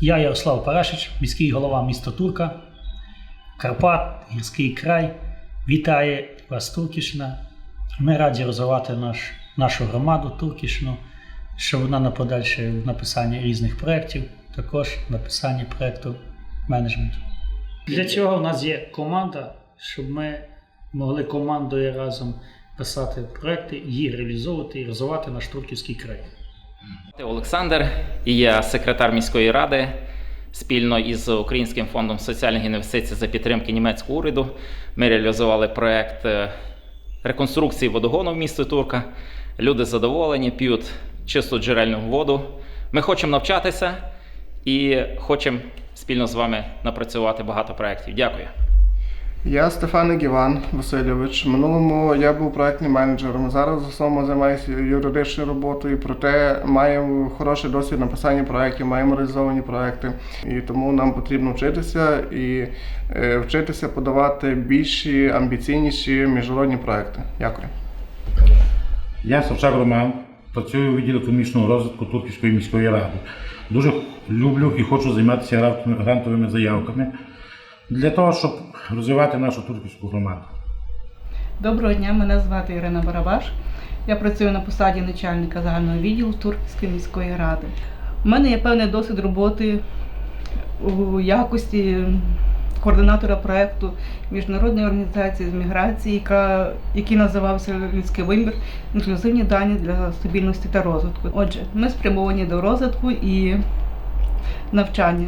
Я Ярослав Парашич, міський голова міста Турка, Карпат, гірський край. Вітає вас Туркішна. Ми раді розвивати наш, нашу громаду Туркішну, щоб вона на подальше в написанні різних проєктів, також в написанні проєкту менеджменту. Для цього в нас є команда, щоб ми могли командою разом писати проекти, її реалізовувати і розвивати наш турківський край. Олександр і я секретар міської ради. Спільно із Українським фондом соціальних інвестицій за підтримки німецького уряду ми реалізували проект е, реконструкції водогону в місті Турка. Люди задоволені, п'ють чисту джерельну воду. Ми хочемо навчатися і хочемо спільно з вами напрацювати багато проєктів. Дякую. Я Стефаник Іван Васильович. В минулому я був проектним менеджером. Зараз в основному займаюся юридичною роботою, проте маємо хороший досвід написання проєктів, маємо реалізовані проекти. І тому нам потрібно вчитися і е, вчитися подавати більші, амбіційніші міжнародні проекти. Дякую. Я Савчак Роман, працюю у відділі економічного розвитку Турківської міської ради. Дуже люблю і хочу займатися грантовими заявками для того, щоб розвивати нашу турківську громаду. Доброго дня, мене звати Ірина Барабаш. Я працюю на посаді начальника загального відділу Турківської міської ради. У мене є певний досвід роботи у якості координатора проєкту міжнародної організації з міграції, яка, який називався Людський вимір, інклюзивні дані для стабільності та розвитку. Отже, ми спрямовані до розвитку і навчання